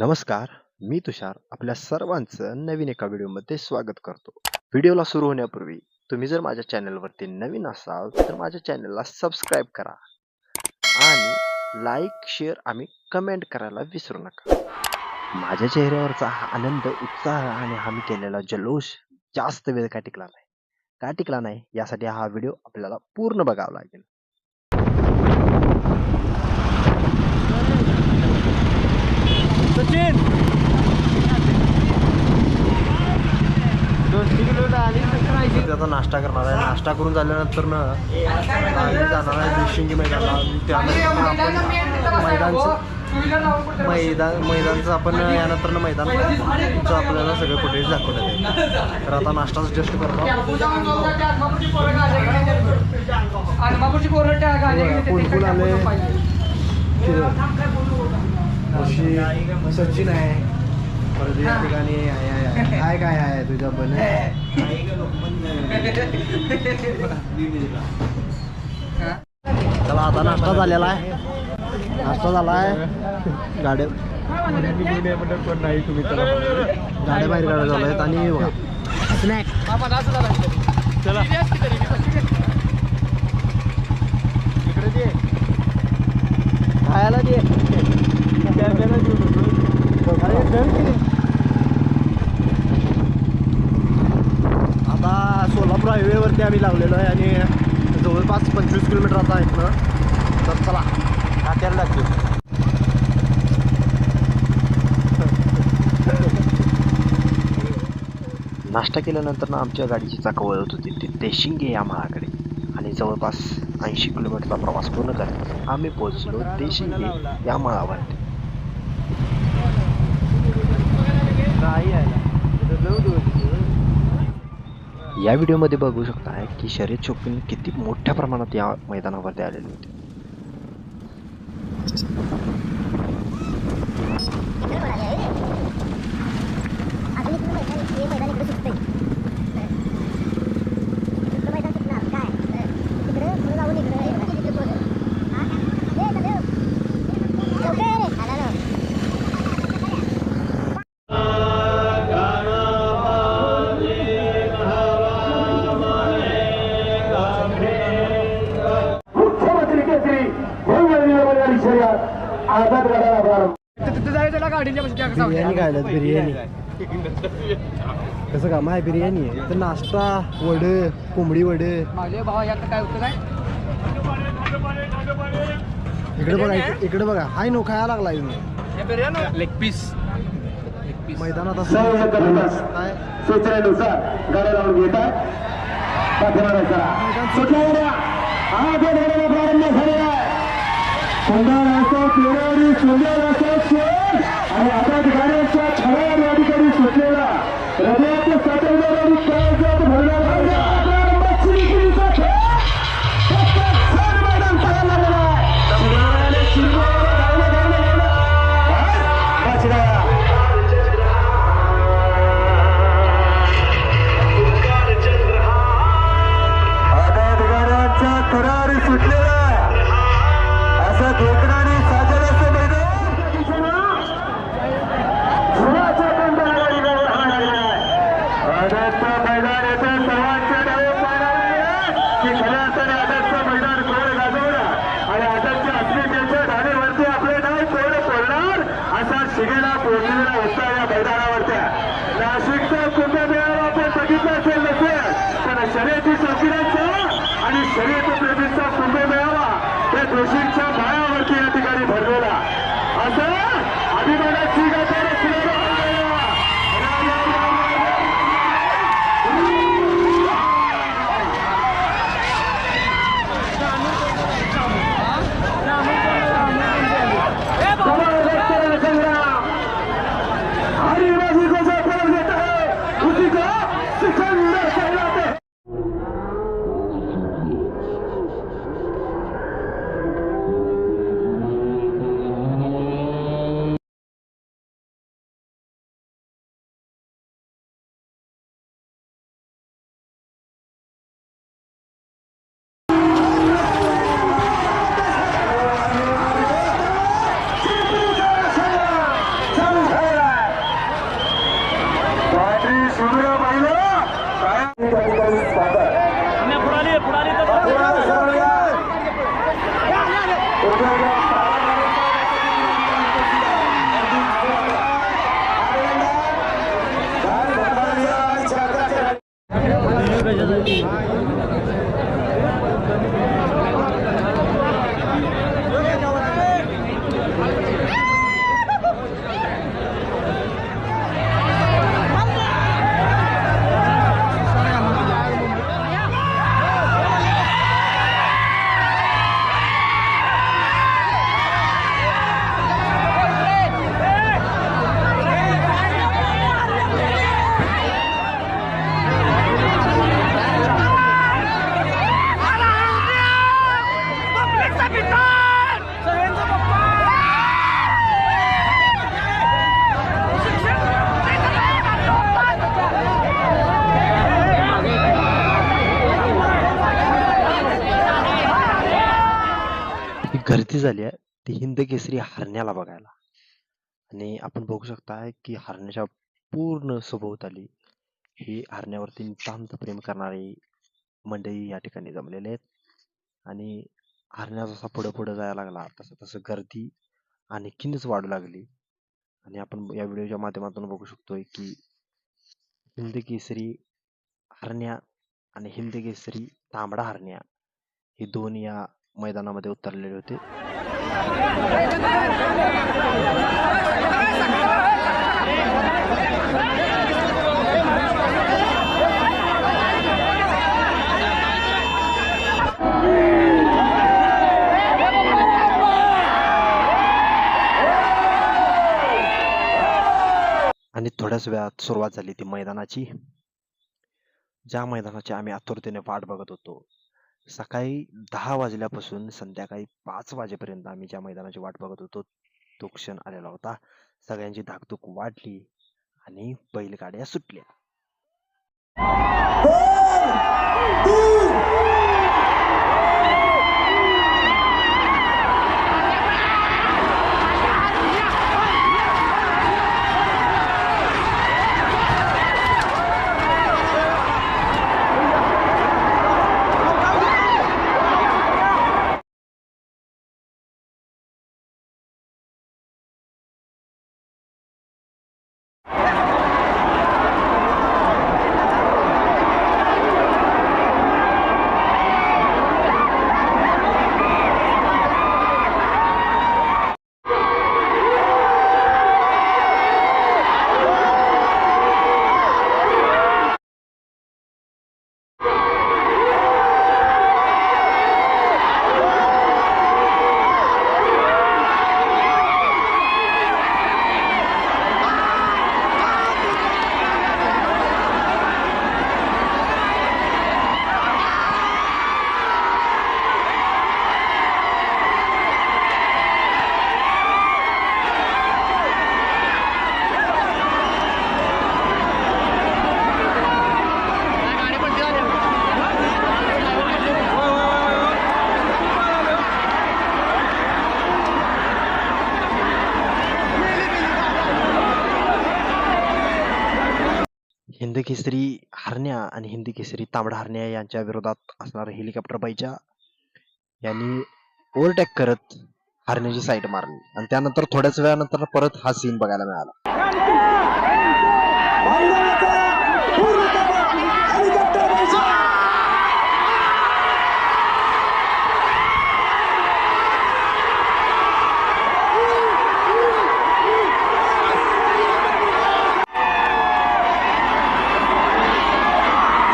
नमस्कार मी तुषार. आपल्या सर्वांचं नवीन एका व्हिडिओमध्ये स्वागत करतो. व्हिडिओला सुरू होण्यापूर्वी तुम्ही जर माझ्या चॅनलवरती नवीन असाल तर माझ्या चॅनलला सबस्क्राईब करा. आणि लाईक शेअर आणि कमेंट करायला विसरू नका. माझ्या चेहऱ्यावरचा हा आनंद उत्साह आणि हा मी केलेला जल्लोष जास्त वेळ का टिकला नाही? का टिकला नाही? यासाठी हा व्हिडिओ आपल्याला पूर्ण बघावा लागेल. सचिन आता नाश्ता करणार आहे. नाश्ता करून झाल्यानंतर ना जाणार आहे देशिंगी मैदानाला. त्यानंतर मैदानचं मैदान मैदानचं आपण यानंतर मैदान आपल्याला सगळं फुटेज दाखवण्यात येईल. तर आता नाश्ताच जस्ट करतो कोण कोण आले? सचिन आहे. परत या ठिकाणी. काय काय आहे? तुझ्या पण चला आता नाश्ता झालेला आहे. नाश्ता झाला आहे. गाड्या तुम्ही गाड्या बाहेर काढायला झाल्या आहेत आणि बघा. स्नॅक चला. इकडे दे खायला दे. आता सोलापूर हायवेवरती आम्ही लागलेलो आहे आणि जवळपास पंचवीस किलोमीटर आता आहेत ना. तर चला खात्याला लागतो नाश्ता केल्यानंतर ना आमच्या गाडीची चाकं वळत होती. ती देशिंगे या महाकडे आणि जवळपास ऐंशी किलोमीटरचा प्रवास पूर्ण करत आम्ही पोहोचलो देशिंगे या मळावरती या व्हिडिओमध्ये बघू शकता की शर्यत शौकीन किती मोठ्या प्रमाणात या मैदानावरती आलेले होते. शर्यत आझाद गडाला प्रारंभ तिथे जायचं ना गाडीच्या बिर्याणी खायला बिर्याणी कसं काम आहे बिर्याणी आहे तर नाश्ता वड कोंबडी वड भावा यात काय होतं काय इकडे बघा इकडे- बघा हाय नो खायला लागलाय तुम्ही लेग पीस मैदानात असं काय सूचनेनुसार गाड्या लावून घेतात करा प्रारंभ आहे सुंदर असो केवळी सुंदर असो शेष आणि आता गाड्यांच्या छळ्या या ठिकाणी सुटलेला हृदयात सटवलेला आणि काळजात या गर्दी झाली आहे ती हिंद केसरी हरण्याला बघायला. आणि आपण बघू शकता की हरण्याच्या पूर्ण सभोवताली ही हरण्यावरती नितांत प्रेम करणारी मंडळी या ठिकाणी जमलेले आहेत. आणि हरण्या जसा पुढं पुढं जायला लागला तसं तसं गर्दी आणखीनच वाढू लागली. आणि आपण या व्हिडिओच्या माध्यमातून बघू शकतोय की हिंद केसरी हरण्या आणि हिंद केसरी तांबडा हरण्या हे दोन या मैदानामध्ये उतरलेले होते. आणि थोड्याच वेळात सुरुवात झाली ती मैदानाची. ज्या मैदानाची आम्ही आतुरतेने वाट बघत होतो सकाळी दहा वाजल्यापासून संध्याकाळी पाच वाजेपर्यंत आम्ही ज्या मैदानाची वाट बघत होतो तो क्षण आलेला होता. सगळ्यांची धाकधूक वाढली आणि बैलगाड्या सुटल्या हिंद केसरी हरण्या आणि हिंदी केसरी तांबडा हरण्या यांच्या विरोधात असणारा हेलिकॉप्टर बाईच्या यांनी ओव्हरटॅक करत हरण्याची साईड मारली. आणि त्यानंतर थोड्याच वेळानंतर परत हा सीन बघायला मिळाला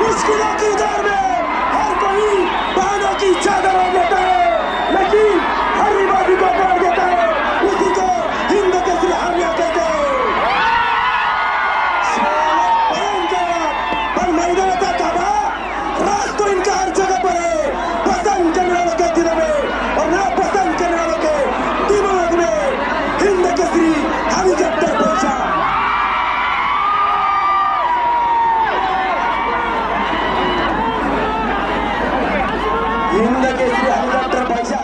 मुश्किलों की दौर में हर कोई बहानों की चादर ओढ़ लेता है लेकिन हर इबादी को तोड़ देता है उसी को हिंद केसरी हारना कहते हैं भयंकर पर मैदानाचा ताबा राज तो इनका हर जगह पर है पसंद करने वालों के दिलों में और ना पसंद करने वालों के दिमाग में हिंद केसरी हेलीकॉप्टर पहुंचा हिंद केसरी हेलिकॉप्टर पैसा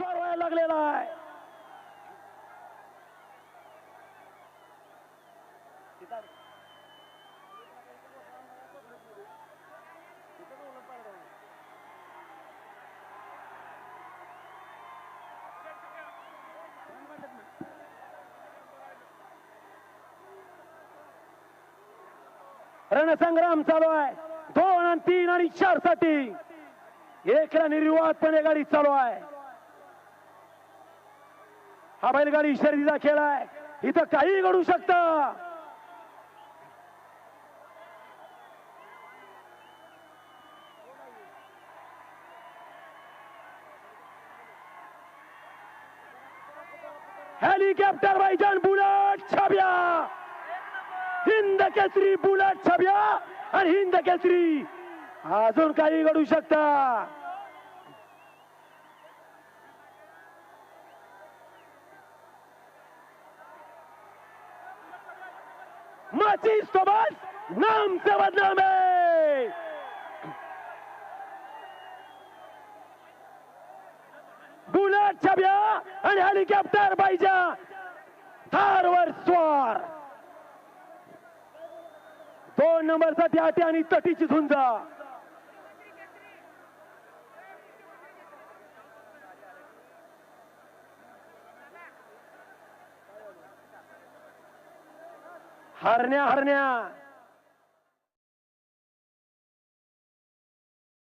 वर व्हायला लागलेला आहे. रणसंग्राम चालू आहे. दोन आणि तीन आणि चारसाठी एकला पण गाडी चालू आहे. हा बैलगाडी शर्दीचा खेळ आहे. इथं काही घडू शकतं. Helicopter Bhaijaan bullet Chhabya. Hind Kesari bullet Chhabya आणि हिंद केसरी. अजून काही घडू शकता. माचिस तोबस नाम से बदनाम छाब्या आणि हेलिकॉप्टर बाईजा थारवर स्वार दोन नंबरसाठी आटे आणि तटीची झुंज हरण्या हरण्या.